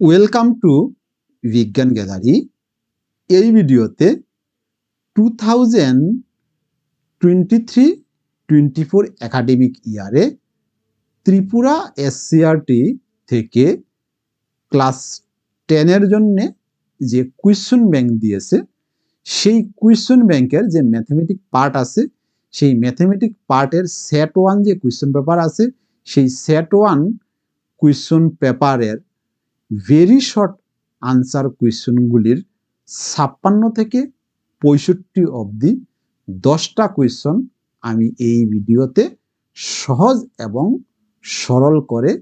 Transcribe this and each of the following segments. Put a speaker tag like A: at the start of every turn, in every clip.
A: Welcome to বিজ্ঞান gallery এই ভিডিওতে two thousand twenty three twenty four academic ইয়ারে ত্রিপুরা এসসিআরটি থেকে ক্লাস টেনের জন্যে যে কুয়েশন ব্যাংক দিয়েছে, সেই কুয়েশন ব্যাংকের যে ম্যাথমেটিক পার্ট আছে, সেই ম্যাথমেটিক পার্টের সেট ওয়ান যে কুয়েশন পেপার আছে, সেই সেট ওয়ান কুয়েশন পেপারের ভেরি শর্ট আনসার কোয়েশ্চনগুলির ছাপ্পান্ন থেকে পঁয়ষট্টি অবধি দশটা কোয়েশ্চন আমি এই ভিডিওতে সহজ এবং সরল করে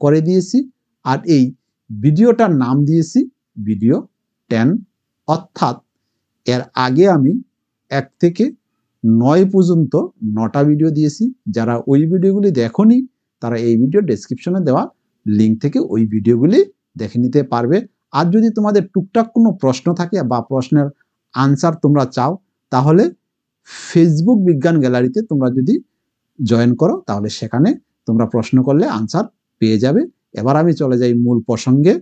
A: করে দিয়েছি। আর এই ভিডিওটার নাম দিয়েছি ভিডিও টেন অর্থাৎ এর আগে আমি এক থেকে নয় পর্যন্ত নটা ভিডিও দিয়েছি। যারা ওই ভিডিওগুলি দেখনি, তারা এই ভিডিও ডেসক্রিপশনে দেওয়া লিঙ্ক থেকে ওই ভিডিওগুলি দেখে নিতে পারবে। আর যদি তোমাদের টুকটাক কোনো প্রশ্ন থাকে বা প্রশ্নের আনসার তোমরা চাও, তাহলে ফেসবুক বিজ্ঞান গ্যালারিতে তোমরা যদি জয়েন করো, তাহলে সেখানে তোমরা প্রশ্ন করলে আনসার পেয়ে যাবে। এবার আমি চলে যাই মূল প্রসঙ্গে।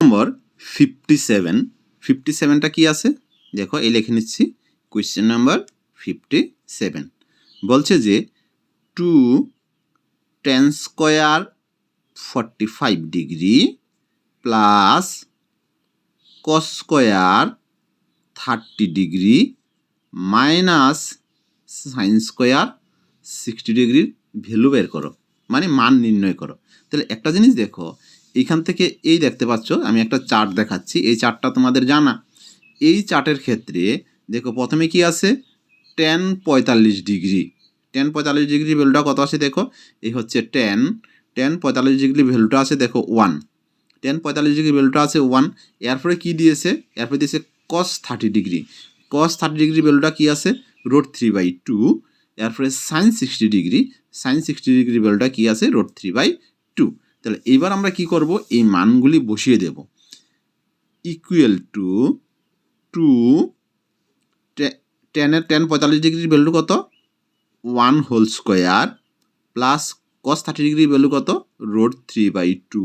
B: নম্বর ফিফটি সেভেন ফিফটি সেভেনটা কী আছে? দেখো, এই লিখে নিচ্ছি। কোয়েশ্চেন নাম্বার ফিফটি সেভেন বলছে যে two tan square forty five degree plus cos square thirty degree minus sine square sixty ডিগ্রির ভ্যালু বের করো। মানে মান নির্ণয় করো। তাহলে একটা জিনিস দেখো, এইখান থেকে এই দেখতে পাচ্ছ, আমি একটা চার্ট দেখাচ্ছি, এই চার্টটা তোমাদের জানা। এই চার্টের ক্ষেত্রে দেখো, প্রথমে কি আছে? টেন পঁয়তাল্লিশ ডিগ্রি টেন পঁয়তাল্লিশ ডিগ্রি ভ্যালুটা কত আছে দেখো? এই হচ্ছে টেন টেন পঁয়তাল্লিশ ডিগ্রি ভ্যালুটা আছে, দেখো ওয়ান। টেন পঁয়তাল্লিশ ডিগ্রি ভ্যালুটা আছে ওয়ান, এরপরে কি দিয়েছে? এরপরে দিয়েছে cos thirty degree cos thirty degree ভ্যালুটা কি আছে? রোড থ্রি বাই টু এরপরে sine sixty degree sine sixty degree ভ্যালুটা কি আছে? রোড থ্রি বাই টু তাহলে এইবার আমরা কি করব? এই মানগুলি বসিয়ে দেব। ইকুয়াল টু টু টেনের টেন পঁয়তাল্লিশ ডিগ্রির ভ্যালু কত? One whole square plus cos thirty degree value কত? Root three by two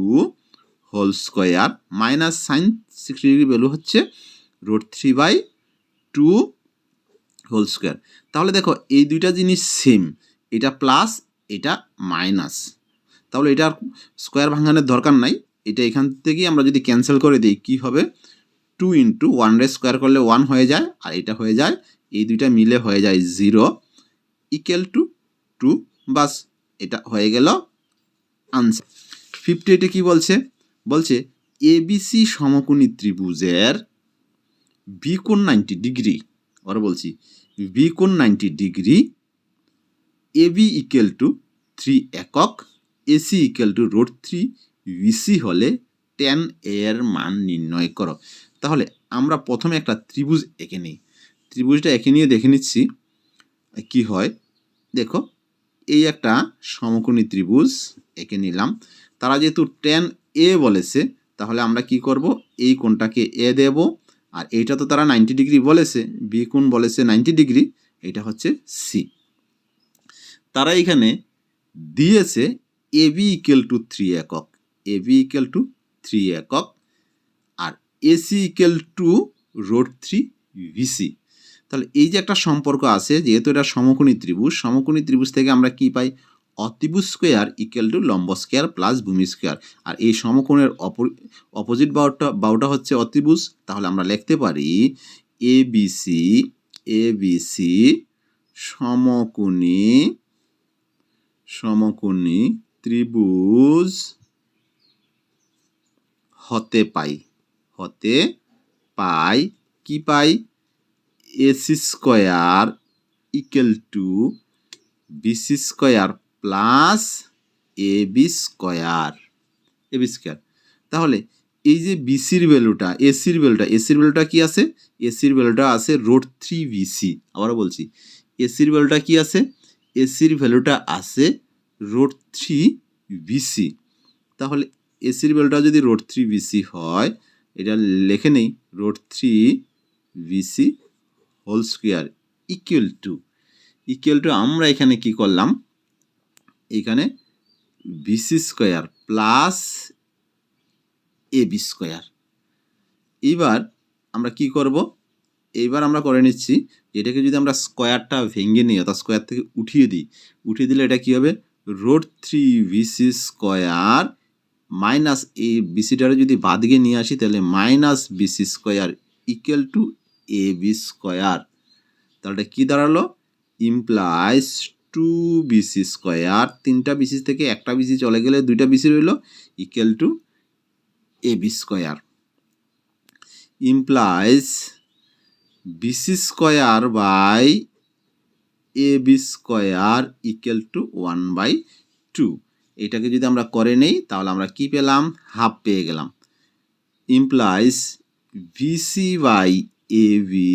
B: whole square minus sine sixty degree value হচ্ছে root three by two whole square তাহলে দেখো, এই দুইটা জিনিস সেম এটা প্লাস এটা মাইনাস তাহলে এটার স্কোয়ার ভাঙানোর দরকার নাই। এটা এখান থেকেই আমরা যদি ক্যান্সেল করে দিই, কি হবে? টু ইন্টু ওয়ান রে স্কোয়ার করলে ওয়ান হয়ে যায় আর এটা হয়ে যায়, এই দুইটা মিলে হয়ে যায় জিরো ইকুয়াল টু টু বাস এটা হয়ে গেল আনসার ফিফটি এইটে কী বলছে? বলছে এবিসি সমকোণী ত্রিভুজের বি কোণ নাইনটি ডিগ্রি আবার বলছি বি কোণ ninety degree AB equal to three একক AC equal to root three BC হলে টেন এর মান নির্ণয় করো। তাহলে আমরা প্রথমে একটা ত্রিভুজ এঁকে নিই। ত্রিভুজটা এঁকে নিয়ে দেখে নিচ্ছি, কি হয়? দেখো এই একটা সমকোণী ত্রিভুজ এঁকে নিলাম। তারা যেহেতু টেন এ বলেছে, তাহলে আমরা কি করব? এই কোণটাকে এ দেব, আর এইটা তো তারা নাইনটি ডিগ্রি বলেছে বি কোণ বলেছে নাইনটি ডিগ্রি এটা হচ্ছে সি তারা এখানে দিয়েছে A B equal to three একক A B equal to three একক, আর AC equal to root three BC তাহলে এই যে একটা সম্পর্ক আছে, যেহেতু এটা সমকোণী ত্রিভুজ সমকোণী ত্রিভুজ থেকে আমরা কি পাই? অতিভুজ স্কোয়ার ইকুয়াল টু লম্ব স্কোয়ার প্লাস ভূমি স্কোয়ার আর এই সমকোণের অপোজিট বাউটা বাউটা হচ্ছে অতিভুজ তাহলে আমরা লিখতে পারি A B C A B C সমকোণী সমকোণী ত্রিভুজ হতে পাই। হতে পাই। কি পাই? AC square equal to BC square plus A B square A B square তাহলে এই যে বিসির ভ্যালুটা এসির ভ্যালুটা এসির ভ্যালুটা কি আছে? এসির ভ্যালুটা আছে রোড থ্রি বিসি আবারও বলছি এসির ভ্যালুটা কি আছে? এসির ভ্যালুটা আছে রোড থ্রি বিসি তাহলে এসির ভ্যালুটা যদি রোড থ্রি বিসি হয়, এটা লেখে নেই root three BC whole square equal to. Equal to আমরা এখানে কি করলাম? এখানে BC square plus A B square. এইবার আমরা কি করব? এইবার আমরা করে নিচ্ছি, এটাকে যদি আমরা স্কোয়ারটা ভেঙে নিই, অর্থাৎ স্কোয়ার থেকে উঠিয়ে দিই, উঠিয়ে দিলে এটা কি হবে? Root three BC square minus এই বিসিটারে যদি বাদ দিয়ে নিয়ে আসি, তাহলে minus BC square equal to A B square তাহলে কী দাঁড়াল? ইমপ্লাইজ টু বিসি স্কোয়ার তিনটা বিসি থেকে একটা বিসি চলে গেলে দুইটা বিসি রইল equal to A B square implies BC square by A B square equal to one by two এটাকে যদি আমরা করে নেই, তাহলে আমরা কি পেলাম? হাফ পেয়ে গেলাম। Implies BC by A B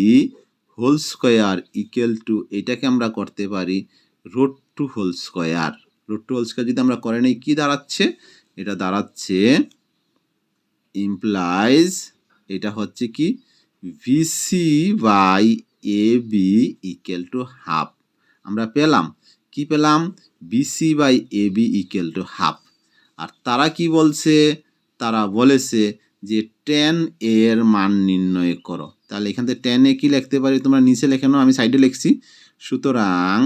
B: whole square equal to এটাকে আমরা করতে পারি root two whole square root two whole square যদি আমরা করে নেই, কী দাঁড়াচ্ছে? এটা দাঁড়াচ্ছে ইমপ্লাইজ এটা হচ্ছে কি? BC by A B equal to half আমরা পেলাম। কি পেলাম? BC by A B equal to half আর তারা কি বলছে? তারা বলেছে যে টেন এর মান নির্ণয় করো। তাহলে এখান থেকে টেন এ কি লিখতে পারি? তোমরা নিচে লেখে নাও, আমি সাইডে লিখছি। সুতরাং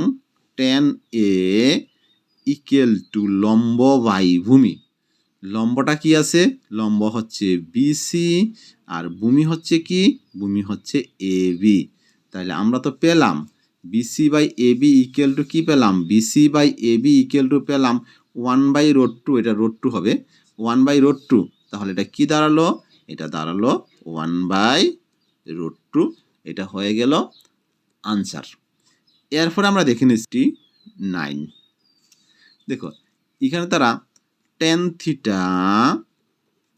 B: টেন এ ইকুয়াল টু লম্ব বাই ভূমি। লম্বটা কি আছে? লম্ব হচ্ছে বিসি আর ভূমি হচ্ছে কি? ভূমি হচ্ছে এ বি তাহলে আমরা তো পেলাম BC by A B equal to কী পেলাম? BC by A B equal to পেলাম ওয়ান বাই রোড টু এটা রোড টু হবে। ওয়ান বাই রোড টু তাহলে এটা কি দাঁড়াল? এটা দাঁড়াল ওয়ান বাই রোড টু এটা হয়ে গেল আনসার এরপরে আমরা দেখে নিচ্ছি নাইন দেখো, এখানে তারা tan theta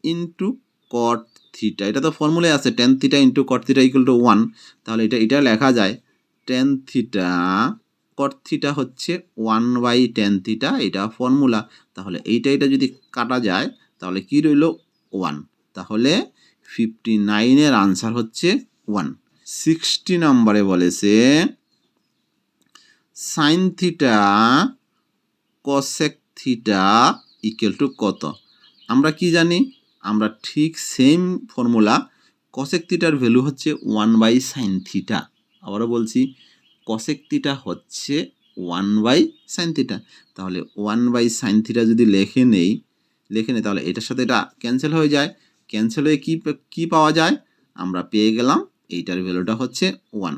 B: into cot theta এটা তো ফর্মুলায় আছে tan theta into cot theta equal to one তাহলে এটা এটা লেখা যায় টেন থিটা কট থিটা হচ্ছে ওয়ান বাই টেন থিটা এটা ফর্মুলা তাহলে এইটা, এটা যদি কাটা যায়, তাহলে কি রইল ওয়ান তাহলে ফিফটি নাইনের আনসার হচ্ছে ওয়ান। সিক্সটি নম্বরে বলেছে sine theta cosec theta equal to কত? আমরা কি জানি? আমরা ঠিক সেম ফর্মুলা কসেক থিটার ভ্যালু হচ্ছে ওয়ান বাই সাইন থিটা। আবারও বলছি, কসেক থিটা হচ্ছে ওয়ান বাই সাইন থিটা। তাহলে ওয়ান বাই সাইন থিটা যদি লেখে নেই লেখে নেই, তাহলে এটার সাথে এটা ক্যান্সেল হয়ে যায়। ক্যান্সেল হয়ে কী কী পাওয়া যায়? আমরা পেয়ে গেলাম, এইটার ভ্যালুটা হচ্ছে ওয়ান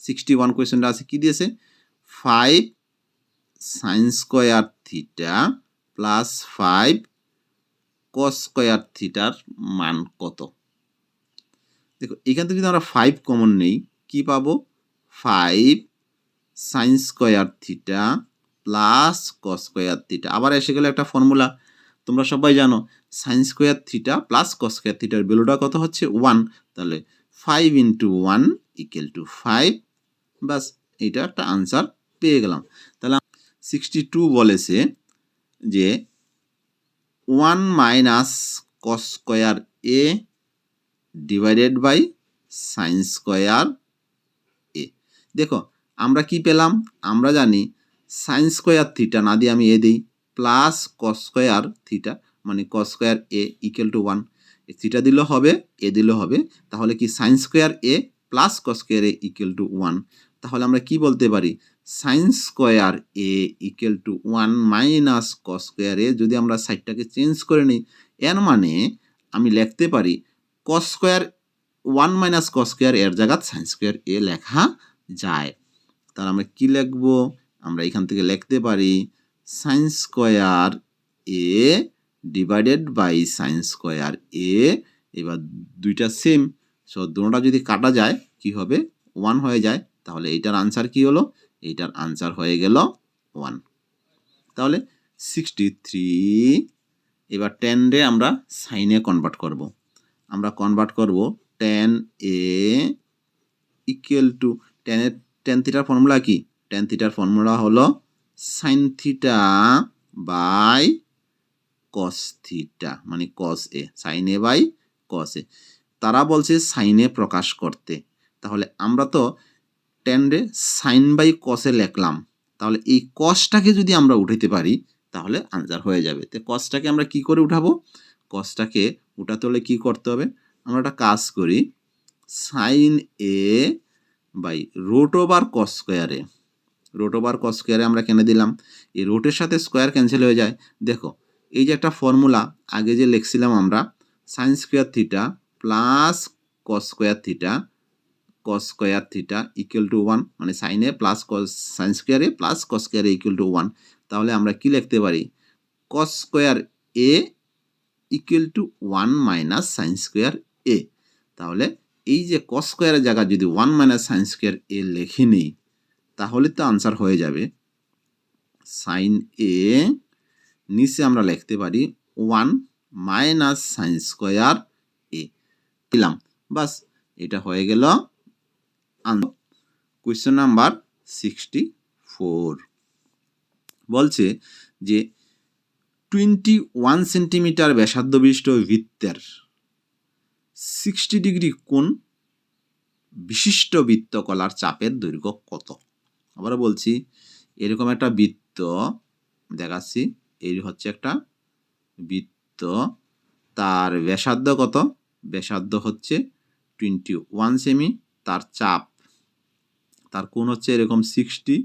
B: সিক্সটি ওয়ান কোয়েশ্চেনটা আছে, কী দিয়েছে? Five sine square theta plus five cos square থিটার মান কত? দেখো, এখান থেকে যদি আমরা ফাইভ কমন নেই, কি পাবো? Five sine square theta plus cos square theta আবার এসে গেলে একটা ফর্মুলা তোমরা সবাই জানো sine square theta plus cos square থিটার ভ্যালুটা কত হচ্ছে? ওয়ান তাহলে five into one equal to five বাস এইটা একটা আনসার পেয়ে গেলাম। তাহলে সিক্সটি টু বলেছে যে one minus cos square A divided by sine square A দেখো, আমরা কি পেলাম? আমরা জানি সাইন স্কোয়ার থিটা না দিয়ে আমি এ দিই প্লাস কস স্কোয়ার থিটা মানে cos square A equal to one theta দিলেও হবে এ দিলেও হবে, তাহলে কি sine square A plus cos square A equal to one তাহলে আমরা কি বলতে পারি? Sine square A equal to one minus cos square A যদি আমরা সাইডটাকে চেঞ্জ করে নিই, এর মানে আমি লিখতে পারি cos square one minus cos square এর জায়গাত সাইন স্কোয়ার এ লেখা যায়। তাহলে আমরা কি লিখব? আমরা এখান থেকে লিখতে পারি sine square A divided by sine square A এবার দুইটা সেম সো দুটোটা যদি কাটা যায়, কি হবে? ওয়ান হয়ে যায়। তাহলে এইটার আনসার কি হলো? এইটার আনসার হয়ে গেল ওয়ান তাহলে সিক্সটি থ্রি এবার টেন রে আমরা সাইনে কনভার্ট করব। আমরা কনভার্ট করব টেন এ ইকুয়াল টু টেনের টেন থিটার ফর্মুলা কি? টেন থিটার ফর্মুলা হলো sine theta by cos theta মানে cos A sign A by cos এ তারা বলছে সাইনে প্রকাশ করতে। তাহলে আমরা তো টেন রে সাইন বাই কসে লিখলাম। তাহলে এই কসটাকে যদি আমরা উঠাইতে পারি, তাহলে আনসার হয়ে যাবে। তো কসটাকে আমরা কি করে উঠাবো? কসটাকে উঠাতে হলে কি করতে হবে? আমরা একটা কাজ করি sine A by root over cos স্কোয়ারে রোট ওভার কস স্কোয়ারে আমরা কেন দিলাম? এই রোটের সাথে স্কোয়ার ক্যান্সেল হয়ে যায়। দেখো এই যে একটা ফর্মুলা আগে যে লিখছিলাম আমরা sine square theta plus cos square theta cos square theta equal to one মানে সাইনে প্লাস কস সাইন স্কোয়ারে প্লাস কস স্কোয়ারে ইকুয়াল টু ওয়ান তাহলে আমরা কি লিখতে পারি? Cos square A equal to one minus sine square A তাহলে এই যে কস স্কোয়ারের জায়গায় যদি one minus sine square A লিখে নিই, তাহলে তো আনসার হয়ে যাবে সাইন এ নিচে আমরা লিখতে পারি one minus sine square A. দিলাম। বাস, এটা হয়ে গেল কোয়েশ্চেন নাম্বার সিক্সটি ফোর বলছে যে টোয়েন্টি ওয়ান সেন্টিমিটার ব্যাসার্ধ বিশিষ্ট বৃত্তের সিক্সটি ডিগ্রি কোণ বিশিষ্ট বৃত্তকলার চাপের দৈর্ঘ্য কত? আবার বলছি, এরকম একটা বৃত্ত দেখাচ্ছি। এই হচ্ছে একটা বৃত্ত। তার ব্যাসার্ধ কত? ব্যাসার্ধ হচ্ছে টোয়েন্টি ওয়ান সেমি তার চাপ। তার কোণ হচ্ছে এরকম সিক্সটি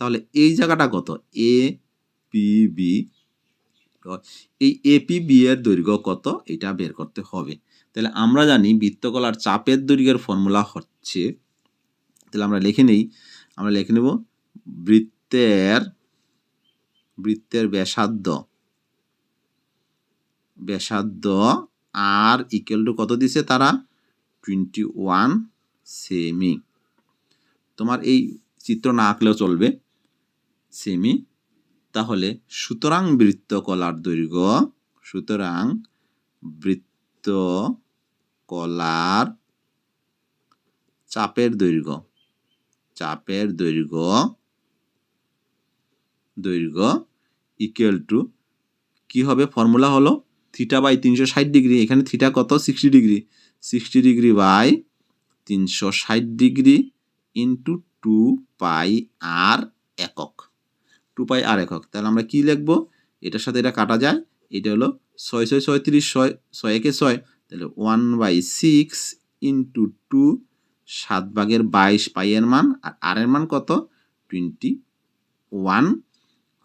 B: তাহলে এই জায়গাটা কত? এ পি বি এই এপিবি এর দৈর্ঘ্য কত? এটা বের করতে হবে। তাহলে আমরা জানি বৃত্তকলার চাপের দৈর্ঘ্যের ফর্মুলা হচ্ছে, তাহলে আমরা লিখে নেই। আমরা লিখে নেব বৃত্তের বৃত্তের ব্যাসার্ধ। ব্যাসার্ধ আর ইকুয়াল টু কত দিছে তারা? টোয়েন্টি ওয়ান সেমি তোমার এই চিত্র না আঁকলেও চলবে। সেমি তাহলে সুতরাং বৃত্তকলার দৈর্ঘ্য, সুতরাং বৃত্ত কলার চাপের দৈর্ঘ্য চাপের দৈর্ঘ্য দৈর্ঘ্য ইকুয়াল টু কি হবে? ফর্মুলা হলো থিটা বাই তিনশো ষাট ডিগ্রি এখানে থিটা কত? Sixty degree sixty degree by তিনশো ষাট degree into two pi R একক। টু পাই আর একক। তাহলে আমরা কি লিখব? এটার সাথে এটা কাটা যায়। এটা হলো ছয় ছয় ছয় ছয়ত্রিশ ছয় ছয়, একে ছয়। তাহলে one by six into two সাত ভাগের বাইশ পাইয়ের মান। আর আর এর মান কত? টোয়েন্টি ওয়ান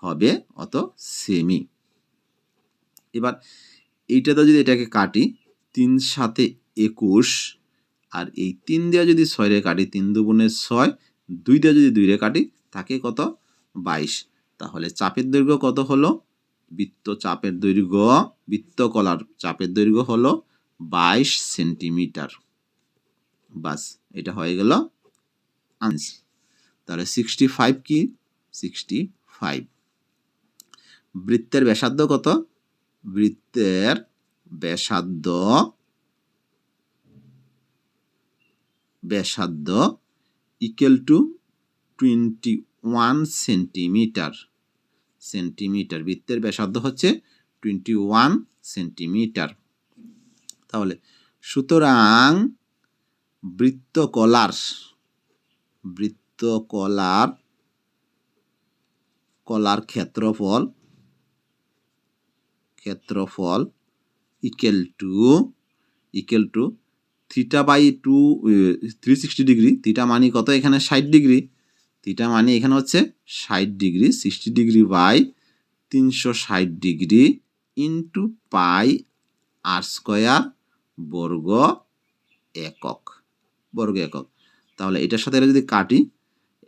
B: হবে অত সেমি এবার এইটাতে যদি এটাকে কাটি, তিন সাথে একুশ, আর এই তিন দিয়ে যদি ছয় রে কাটি, তিন দুগুণে ছয়, দুই দিয়ে যদি দুই রে কাটি থাকে কত? বাইশ। তাহলে চাপের দৈর্ঘ্য কত হলো? বৃত্ত চাপের দৈর্ঘ্য, বৃত্তকলার চাপের দৈর্ঘ্য হলো বাইশ সেন্টিমিটার। বাস, এটা হয়ে গেল আনসার। তাহলে সিক্সটি ফাইভ কি? সিক্সটি ফাইভ বৃত্তের ব্যাসার্ধ কত? বৃত্তের ব্যাসার্ধ ব্যাসার্ধ equal to twenty one centimetre centimetre বৃত্তের ব্যাসার্ধ হচ্ছে টোয়েন্টি ওয়ান সেন্টিমিটার তাহলে সুতরাং বৃত্তকলার বৃত্তকলার কলার ক্ষেত্রফল ক্ষেত্রফল equal to equal to theta by two three sixty degree theta মানে কত এখানে? ষাট ডিগ্রি থিটা মানে এখানে হচ্ছে ষাট ডিগ্রি সিক্সটি ডিগ্রি বাই তিনশো ষাট degree into pi R square বর্গ একক বর্গ একক। তাহলে এটার সাথে যদি কাটি,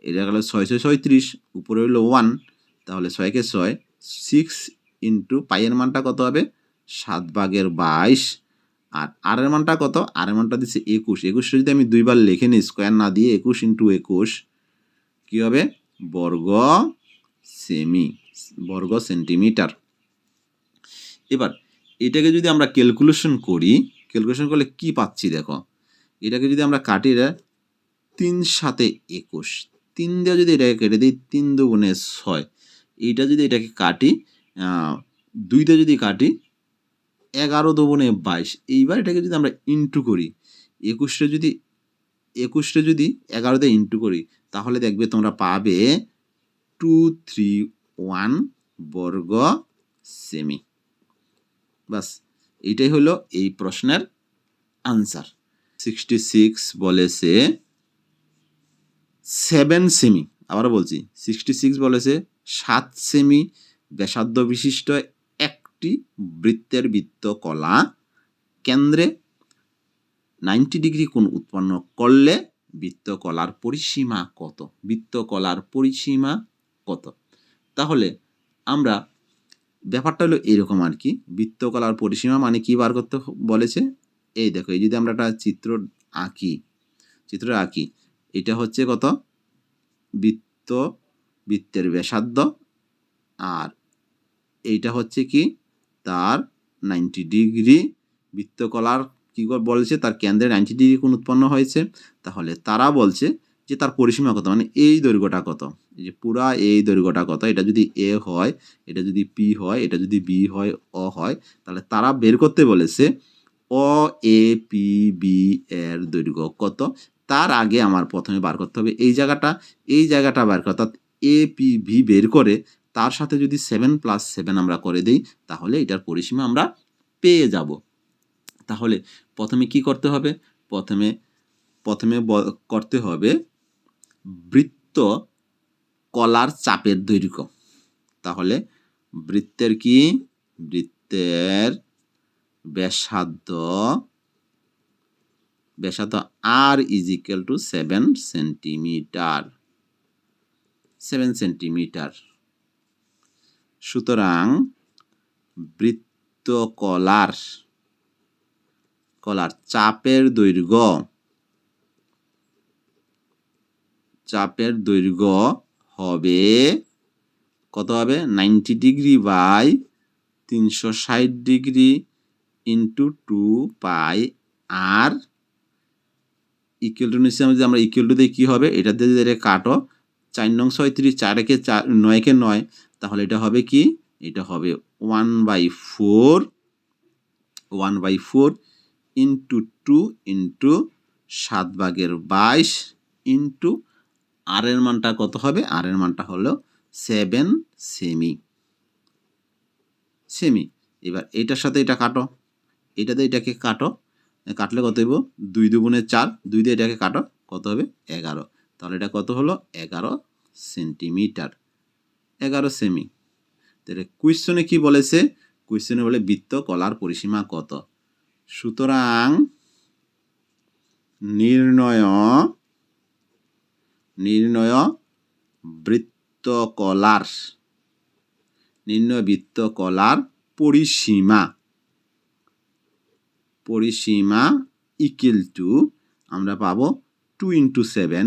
B: এটা গেল ছয় ছয়, ছয়ত্রিশ, উপরে হলো ওয়ান তাহলে ছয়কে ছয় সিক্স ইন্টু পাইয়ের মানটা কত হবে? সাত ভাগের বাইশ। আর আরের মানটা কত? আরের মানটা দিচ্ছে একুশ। একুশটা যদি আমি দুইবার লিখে নিই স্কোয়ার না দিয়ে একুশ ইন্টু একুশ, কী হবে? বর্গ সেমি বর্গ সেন্টিমিটার এবার, এটাকে যদি আমরা ক্যালকুলেশন করি ক্যালকুলেশন করলে কি পাচ্ছি দেখো? এটাকে যদি আমরা কাটি, এটা তিন সাথে একুশ। তিন দিয়ে যদি এটাকে কেটে দিই, তিন দুগুণে ছয়। এইটা যদি এটাকে কাটি দুইটা যদি কাটি, এগারো দুগুণে বাইশ। এইবার এটাকে যদি আমরা ইন্টু করি, একুশটা যদি একুশটা যদি এগারোতে ইন্টু করি, তাহলে দেখবে তোমরা পাবে টু থ্রি ওয়ান বর্গ সেমি বাস এইটাই হলো এই প্রশ্নের আনসার সিক্সটি সিক্স বলেছে সেভেন সেমি আবারও বলছি সিক্সটি সিক্স বলেছে সাত সেমি ব্যাসার্ধ বিশিষ্ট একটি বৃত্তের বৃত্ত কলা কেন্দ্রে নাইনটি ডিগ্রি কোণ উৎপন্ন করলে বৃত্তকলার পরিসীমা কত? বৃত্তকলার পরিসীমা কত? তাহলে আমরা ব্যাপারটা হলো এরকম আর কি। বৃত্তকলার পরিসীমা মানে কি বার করতে বলেছে? এই দেখো, এই যদি আমরা একটা চিত্র আঁকি চিত্র আঁকি, এটা হচ্ছে কত? বৃত্ত, বৃত্তের ব্যাসার্ধ আর এইটা হচ্ছে কি? তার নাইনটি ডিগ্রি বৃত্তকলার কী করে বলেছে? তার কেন্দ্রে নাইনটি ডিগ্রি কোণ উৎপন্ন হয়েছে। তাহলে তারা বলছে যে তার পরিসীমা কত? মানে এই দৈর্ঘ্যটা কত? এই যে পুরা এই দৈর্ঘ্যটা কত? এটা যদি এ হয়, এটা যদি পি হয়, এটা যদি বি হয়, অ হয়, তাহলে তারা বের করতে বলেছে অ, এ, পি, বি এর দৈর্ঘ্য কত? তার আগে আমার প্রথমে বার করতে হবে। এই জায়গাটা এই জায়গাটা বার করতে অর্থাৎ এ, পি ভি বের করে তার সাথে যদি সেভেন প্লাস সেভেন আমরা করে দিই, তাহলে এটার পরিসীমা আমরা পেয়ে যাব। তাহলে প্রথমে কি করতে হবে? প্রথমে প্রথমে করতে হবে বৃত্ত কলার চাপের দৈর্ঘ্য। তাহলে বৃত্তের কি? বৃত্তের ব্যাসার্ধ ব্যাসার্ধ R is equal to seven centimetre seven centimetre সুতরাং বৃত্ত কলার কলার চাপের দৈর্ঘ্য চাপের দৈর্ঘ্য হবে কত হবে? নাইনটি ডিগ্রি বাই তিনশো ষাট degree into two pi R equal to নিশ্চয় যদি আমরা ইকুয়াল টু দিয়ে কী হবে? এটা যদি কাটো চার নং ছয়ত্রিশ চারকে চার নয়কে নয় তাহলে এটা হবে কি? এটা হবে one by four one by four into two into সাত ভাগের বাইশ ইন্টু আর এর মানটা কত হবে? আর এর মানটা হলো সেভেন সেমি সেমি এবার এটার সাথে এটা কাটো। এটা দিয়ে এটাকে কাটো। কাটলে কত হইব? দুই দুগুণে চার। দুই দিয়ে এটাকে কাটো। কত হবে? এগারো। তাহলে এটা কত হলো? এগারো সেন্টিমিটার। এগারো সেমি তাহলে কুইশনে কি বলেছে? কুইশনে বলে বৃত্ত কলার পরিসীমা কত? সুতরাং নির্ণয় নির্ণয় বৃত্তকলার নির্ণয় বৃত্তকলার পরিসীমা। পরিসীমা ইকুয়াল টু আমরা পাবো two into seven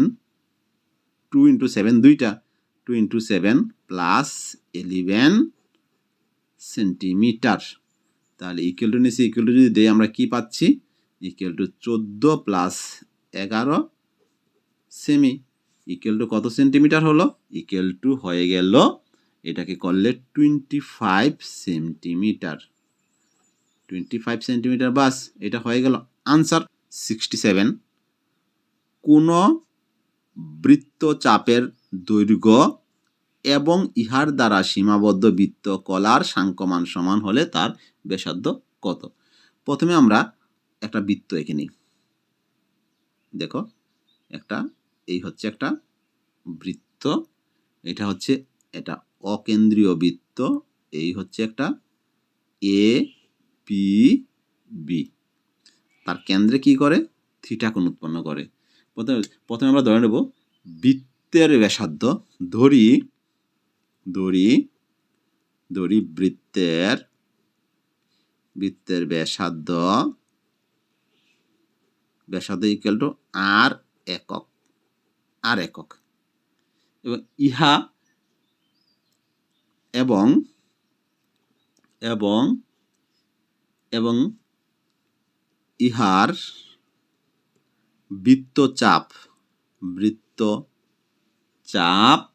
B: two into seven দুইটা। Two into seven plus eleven centimetre তাহলে ইকুয়াল টু নিচে ইকুয়াল টু যদি দেই, আমরা কি পাচ্ছি? ইকুয়াল টু চোদ্দ প্লাস এগারো সেমি ইকুয়াল টু কত সেন্টিমিটার হলো? ইকুয়াল টু হয়ে গেল এটাকে করলে twenty five centimetre twenty five centimetre বাস, এটা হয়ে গেল আনসার সিক্সটি সেভেন কোনো বৃত্তচাপের দৈর্ঘ্য এবং ইহার দ্বারা সীমাবদ্ধ বৃত্ত কলার সাংকমান সমান হলে তার ব্যাসার্ধ কত? প্রথমে আমরা একটা বৃত্ত এঁকে নিই। দেখো, একটা, এই হচ্ছে একটা বৃত্ত, এটা হচ্ছে এটা অকেন্দ্রীয় বৃত্ত, এই হচ্ছে একটা এ, পি, বি। তার কেন্দ্রে কি করে? থিটা কোণ উৎপন্ন করে। প্রথমে প্রথমে আমরা ধরে নেব বৃত্তের ব্যাসার্ধ ধরি ধরি দড়ি বৃত্তের বৃত্তের ব্যাসার্ধ ব্যাসার্ধ ইকুয়াল টু আর একক আর একক। এবং ইহা এবং এবং এবং ইহার বৃত্তচাপ বৃত্ত চাপ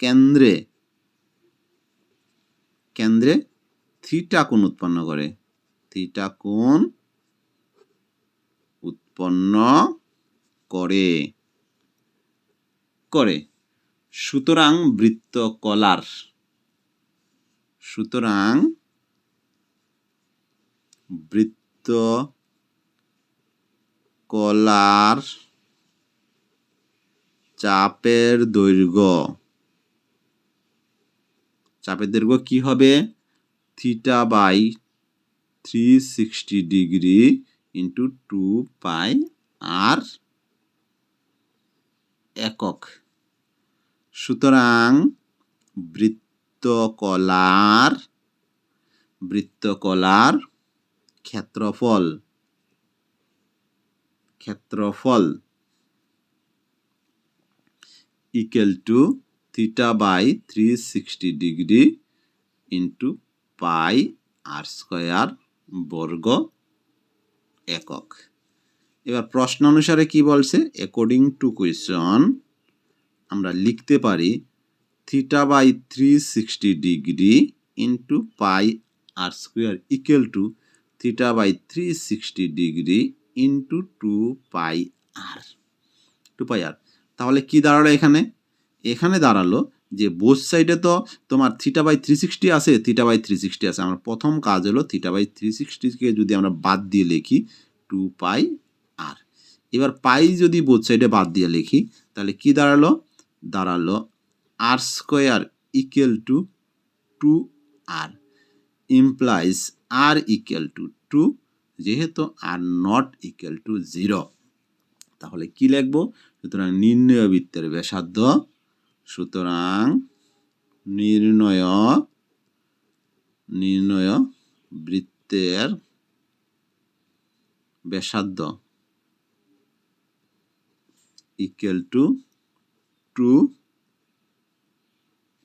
B: কেন্দ্রে কেন্দ্রে থিটা কোণ উৎপন্ন করে। থিটা কোণ উৎপন্ন করে। করে। সুতরাং বৃত্ত কলার। সুতরাং বৃত্ত কলার চাপের দৈর্ঘ্য চাপের দৈর্ঘ্য কি হবে? Theta by three sixty degree into two pi R একক। সুতরাং বৃত্তকলার বৃত্তকলার ক্ষেত্রফল ক্ষেত্রফল equal to theta by three sixty degree into pi R square বর্গ একক। এবার প্রশ্ন অনুসারে কি বলছে? অ্যাকর্ডিং টু কোয়েশন আমরা লিখতে পারি theta by three sixty degree into pi R square equal to theta by three sixty degree into two pi R two pi R তাহলে কি দাঁড়াল এখানে? এখানে দাঁড়াল যে বোস সাইডে তো তোমার থিটা বাই থ্রি সিক্সটি আছে থিটা বাই থ্রি সিক্সটি আছে। আমার প্রথম কাজ হলো থিটা বাই থ্রি সিক্সটিকে যদি আমরা বাদ দিয়ে লিখি টু পাই আর এবার পাই যদি বোথ সাইডে বাদ দিয়ে লিখি, তাহলে কি দাঁড়াল? দাঁড়াল R square equal to two R implies R equal to two যেহেতু R not equal to zero তাহলে কি লিখব? সুতরাং নির্ণয় বৃত্তের ব্যাসার্ধ সুতরাং নির্ণয় নির্ণয় বৃত্তের ব্যাসার্ধ ইকুয়াল টু টু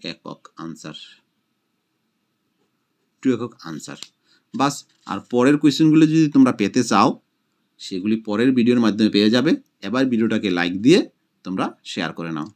B: একক আনসার টু একক আনসার বাস, আর পরের কোয়েশ্চেনগুলো যদি তোমরা পেতে চাও, সেগুলি পরের ভিডিওর মাধ্যমে পেয়ে যাবে। এবার ভিডিওটাকে লাইক দিয়ে তোমরা শেয়ার করে নাও।